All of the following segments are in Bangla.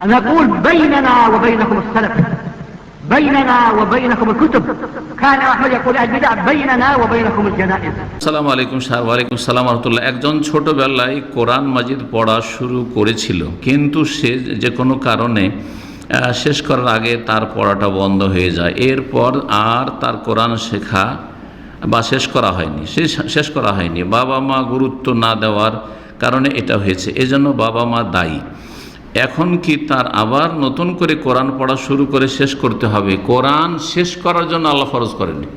نقول بيننا وبينكم السلف بيننا وبينكم الكتب كان أحمد يقول البدع بيننا وبينكم الجنائز সালাম আলাইকুম সাহেব ওয়ালাইকুম সালাম রহমতুল্লাহ একজন ছোটবেলায় কোরআন মাজিদ পড়া শুরু করেছিল কিন্তু সে যে কোনো কারণে আহ, শেষ করার আগে তার পড়াটা বন্ধ হয়ে যায় এরপর আর তার কোরআন শেখা বা শেষ করা হয়নি শেষ শেষ করা হয়নি বাবা মা গুরুত্ব না দেওয়ার কারণে এটা হয়েছে এজন্য বাবা মা দায়ী এখন কি তার আবার নতুন করে কোরআন পড়া শুরু করে শেষ করতে হবে? কোরআন শেষ করার জন্য আল্লাহ ফরজ করেনি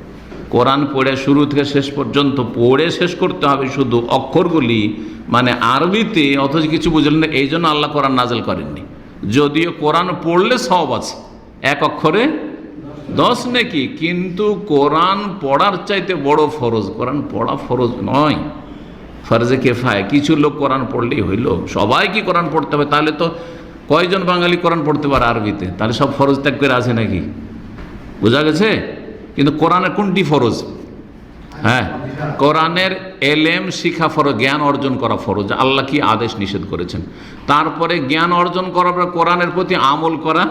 কোরআন পড়ে শুরু থেকে শেষ পর্যন্ত পড়ে শেষ করতে হবে শুধু অক্ষরগুলি মানে আরবিতে, অথচ কিছু বুঝলেন না, এই জন্য আল্লাহ কোরআন নাজেল করেননি। যদিও কোরআন পড়লে সব আছে। এক অক্ষরে দশ নাকি, কিন্তু কোরআন পড়ার চাইতে বড় ফরজ, কোরআন পড়া ফরজ নয়। ফরজে কেফায়। কিছু লোক কোরআন পড়লেই হইল। সবাই কি কোরআন পড়তে হবে? তাহলে তো কয়জন বাঙালি কোরআন পড়তে পারে আরবিতে? তাহলে সব ফরজ ত্যাগ করে আছে নাকি? বোঝা গেছে? কিন্তু কোরআনের কোনটি ফরজ? হ্যাঁ কোরআনের এলেম শিখা ফরজ, জ্ঞান অর্জন করা ফরজ। আল্লাহ কি আদেশ নিষেধ করেছেন? তারপরে জ্ঞান অর্জন করার পর কোরআনের প্রতি আমল করা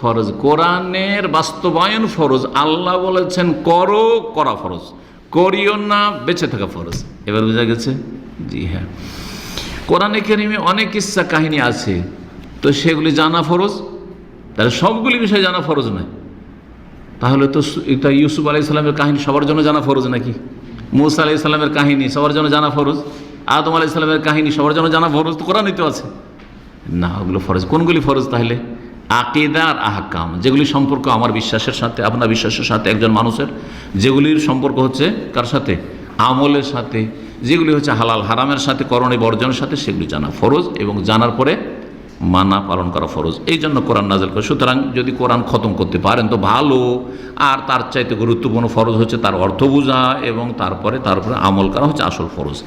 ফরজ। কোরআনের বাস্তবায়ন ফরজ। আল্লাহ বলেছেন, করো, করা ফরজ। করিও না, বেঁচে থাকা ফরজ। এবার বোঝা গেছে? জি হ্যাঁ। কোরআনে কেরিমে অনেক কিস্সা কাহিনী আছে। তো সেগুলি জানা ফরজ? তাহলে সবগুলি বিষয় জানা ফরজ নয়। তাহলে তো এটা ইউসুফ আলাই ইসলামের কাহিনী সবার জন্য জানা ফরজ নাকি? মুসা আলাই ইসলামের কাহিনী সবার জন্য জানা ফরজ? আদম আলাই ইসলামের কাহিনী সবার জন্য জানা ফরজ? তো কোরআনই তো আছে। না, ওগুলো ফরজ। কোনগুলি ফরজ তাহলে? আকিদার আহকাম, যেগুলি সম্পর্ক আমার বিশ্বাসের সাথে, আপনার বিশ্বাসের সাথে, একজন মানুষের, যেগুলির সম্পর্ক হচ্ছে কার সাথে? আমলের সাথে, যেগুলি হচ্ছে হালাল হারামের সাথে করণে বর্জনের সাথে, সেগুলি জানা ফরজ এবং জানার পরে মানা পালন করা ফরজ। এই জন্য কোরআন নাজেল করে। সুতরাং যদি কোরআন খতম করতে পারেন তো ভালো। আর তার চাইতে গুরুত্বপূর্ণ ফরজ হচ্ছে তার অর্থ বোঝা এবং তারপরে তারপরে আমল করা হচ্ছে আসল ফরজ।